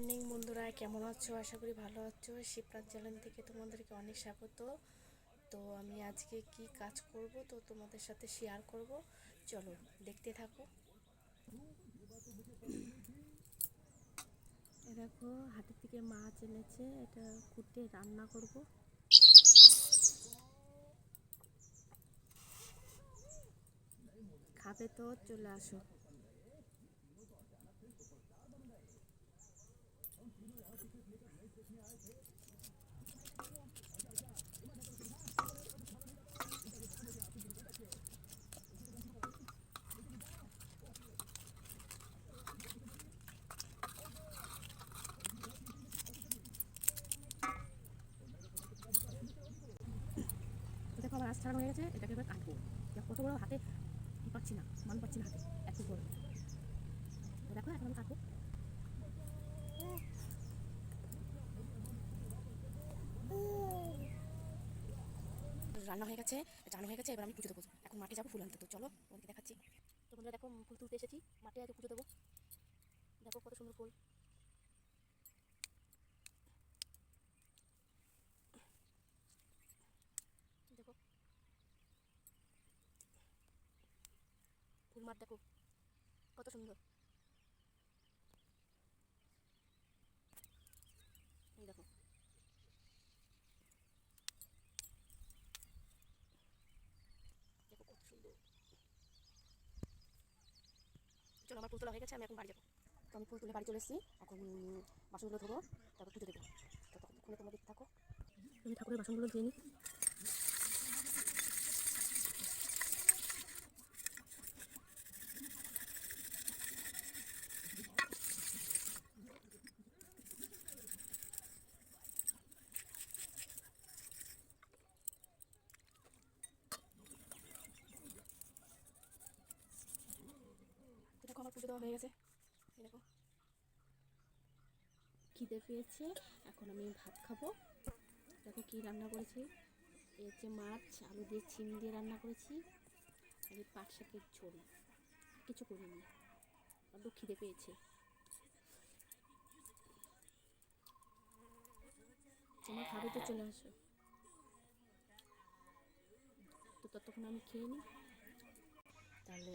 Morning বন্ধুরা, কেমন আছো? আশা করি ভালো আছো। শিবরাত চ্যানেল থেকে তোমাদেরকে অনেক স্বাগত। তো আমি আজকে কি কাজ করব? তো তোমাদের সাথে শেয়ার করব। চলো, দেখতে থাকো। দেখো হাটের থেকে মাছ এনেছে। এটা কুটে রান্না করব। খাবে তো, চলে আসো। দেখো আমার হয়ে গেছে এটাকে এবার কাটবো। কত বড় হাতে পাচ্ছি না, মান পাচ্ছি না হাতে এত বড় তো দেখো এখন আমি কাটবো রান্না হয়ে গেছে চানো হয়ে গেছে, এবার আমি পুজো দেবো। এখন মাঠে যাব ফুল আনতে। তো চলো তোমাকে দেখাচ্ছি। তো দেখো, ফুল তুলতে এসেছি। মাঠে আগে পুজো দেবো। দেখো কত সুন্দর ফুল। দেখো। ফুল মাঠ, দেখো, কত সুন্দর এই দেখো দেখো কত সুন্দর চলো, আমার ফুল তোলা হয়ে গেছে, আমি এখন বাড়ি যাব। তো আমি ফুল তুলে বাড়ি চলে এসেছি, এখন বাসনগুলো ধোবো, তারপর পুজো দেবো। ততক্ষণে তোমাদের থাকো। আমি ঠাকুরের বাসনগুলো ধুয়ে নিই খিদে পেয়েছে, এখন আমি ভাত খাব। দেখো কি রান্না করেছি। এই হচ্ছে মাছ, আলু দিয়ে চিম দিয়ে রান্না করেছি। আর পাট শাকের ঝোল। কিছু করিনি। বড্ড খিদে পেয়েছে। তোমার খাবে তো চলে আসো। তো ততক্ষণ আমি খেয়ে নিই তাহলে